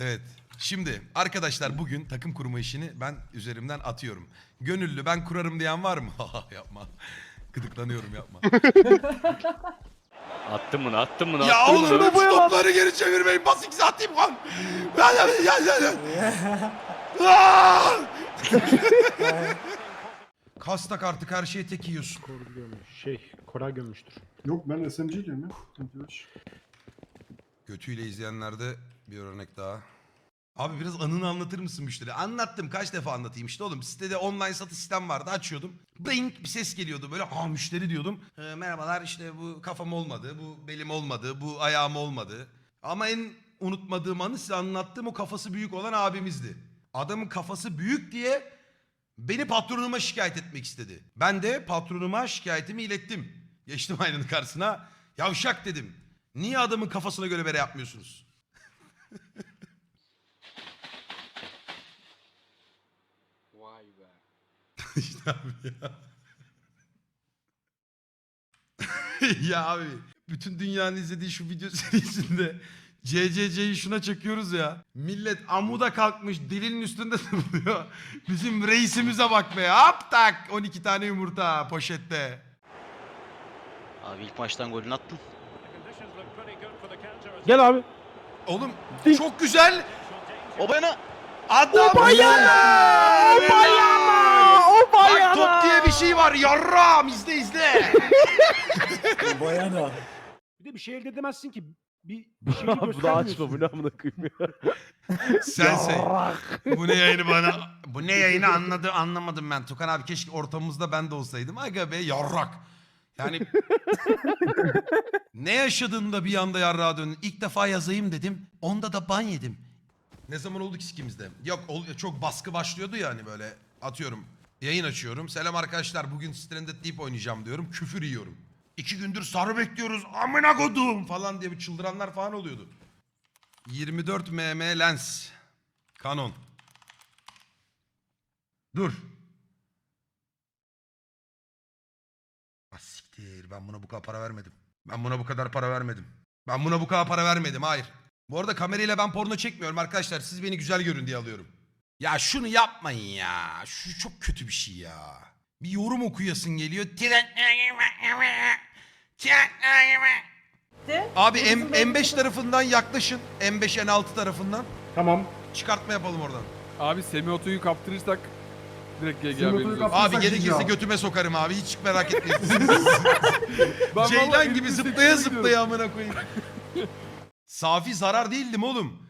Evet. Şimdi arkadaşlar bugün takım kurma işini ben üzerimden atıyorum. Gönüllü ben kurarım diyen var mı? yapma. Gıdıklanıyorum yapma. Attım bunu attım bunu ya attım oğlum bunu. bu topları geri çevirmeyin. Bas ikisi atayım lan. Ben ya ya ya ya. Aa! Kastak artık her şeye tek yiyorsun. Kor gömmüş. Şey, Koray gömmüştür. Yok ben SMG diyorum ya. Götüyle izleyenlerde bir örnek daha. Abi biraz anını anlatır mısın müşteri? Anlattım kaç defa anlatayım işte oğlum. Sitede online satış sistem vardı açıyordum. Bing bir ses geliyordu böyle ha müşteri diyordum. "Ee, merhabalar işte bu kafam olmadı, bu belim olmadı, bu ayağım olmadı. Ama en unutmadığım anı size anlattığım o kafası büyük olan abimizdi. Adamın kafası büyük diye beni patronuma şikayet etmek istedi. Ben de patronuma şikayetimi ilettim. Geçtim aynanın karşısına. Yavşak dedim. Niye adamın kafasına göre bere yapmıyorsunuz? Vay be. işte abi ya. ya abi bütün dünyanın izlediği şu video serisinde CCC'yi şuna çekiyoruz ya. Millet amuda kalkmış dilinin üstünde zıplıyor. Bizim reisimize bak be. Hop tak 12 tane yumurta poşette. Abi ilk maçtan golünü attın. Gel abi. Oğlum çok güzel. O bana. Adam O bayana! O Bak top diye bir şey var. Yarram izle izle. Bayana. Bir de bir şey elde edemezsin ki. Bir, bir şeyi Bu da açma bu ne amına koyayım ya. Sense. Bu ne yayını bana? Bu ne yayını anladı anlamadım ben. Tukan abi keşke ortamımızda ben de olsaydım. Aga be yarrak. Yani ne yaşadığında bir anda yarrağa döndün. İlk defa yazayım dedim. Onda da ban yedim. Ne zaman oldu ki sikimizde? Yok ol- çok baskı başlıyordu ya hani böyle atıyorum. Yayın açıyorum. Selam arkadaşlar bugün Stranded Deep oynayacağım diyorum. Küfür yiyorum. İki gündür sarı bekliyoruz. Amına kodum falan diye bir çıldıranlar falan oluyordu. 24 mm lens. Canon. Dur. Siktir ben buna bu kadar para vermedim. Ben buna bu kadar para vermedim. Ben buna bu kadar para vermedim hayır. Bu arada kamerayla ben porno çekmiyorum arkadaşlar. Siz beni güzel görün diye alıyorum. Ya şunu yapmayın ya. Şu çok kötü bir şey ya. Bir yorum okuyasın geliyor. Abi M, M5 tarafından yaklaşın. M5 N6 tarafından. Tamam. Çıkartma yapalım oradan. Abi semi-otoyu kaptırırsak direkt GG haberiniz olsun. Abi gerekirse götüme sokarım abi. Hiç merak etmeyin. Ben Ceylan gibi 28'e zıplaya zıplaya amına koyayım. Safi zarar değildim oğlum.